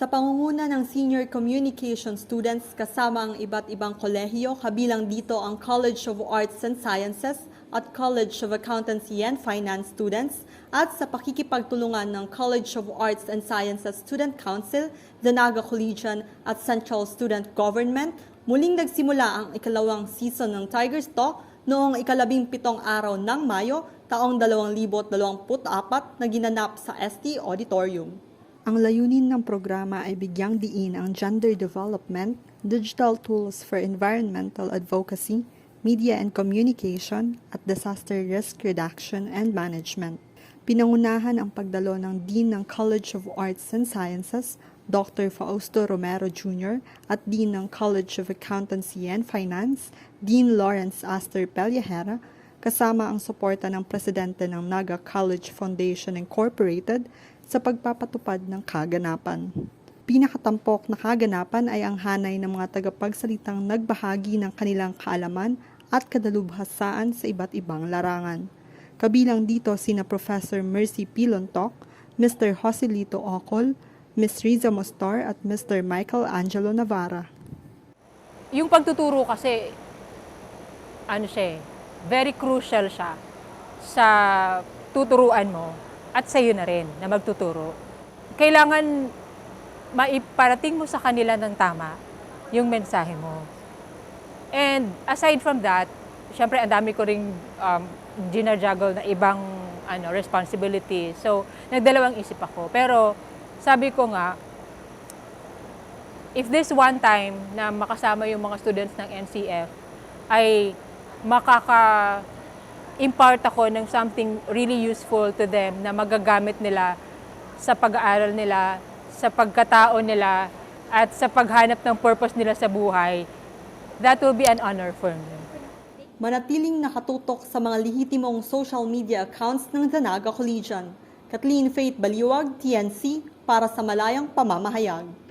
Sa pangunguna ng senior communication students kasama ang iba't ibang kolehiyo, kabilang dito ang College of Arts and Sciences at College of Accountancy and Finance students at sa pakikipagtulungan ng College of Arts and Sciences Student Council, the Naga Collegian at Central Student Government, muling nagsimula ang ikalawang season ng Tigers Talk noong ikalabing pitong araw ng Mayo taong 2024 na ginanap sa ST Auditorium. Ang layunin ng programa ay bigyang diin ang gender development, digital tools for environmental advocacy, media and communication, at disaster risk reduction and management. Pinangunahan ang pagdalo ng Dean ng College of Arts and Sciences, Dr. Fausto Romero Jr. at Dean ng College of Accountancy and Finance, Dean Lawrence Astor Pellejera, kasama ang suporta ng presidente ng Naga College Foundation Incorporated sa pagpapatupad ng kaganapan. Pinakatampok na kaganapan ay ang hanay ng mga tagapagsalitang nagbahagi ng kanilang kaalaman at kadalubhasaan sa iba't ibang larangan. Kabilang dito sina Professor Mercy Pilontok, Mr. Joselito Ocol, Ms. Riza Mostar at Mr. Michael Angelo Navarra. yung pagtuturo kasi, ano siya eh, very crucial siya sa tuturuan mo at sa iyo na rin na magtuturo. Kailangan maiparating mo sa kanila ng tama yung mensahe mo. And aside from that, syempre ang dami ko ring um, ginajuggle na ibang ano, responsibility. So, nagdalawang isip ako. Pero sabi ko nga, if this one time na makasama yung mga students ng NCF ay makaka impart ako ng something really useful to them na magagamit nila sa pag-aaral nila, sa pagkatao nila, at sa paghanap ng purpose nila sa buhay, that will be an honor for me. Manatiling nakatutok sa mga lehitimong social media accounts ng Danaga Collegian. Kathleen Faith Baliwag, TNC, para sa Malayang Pamamahayag.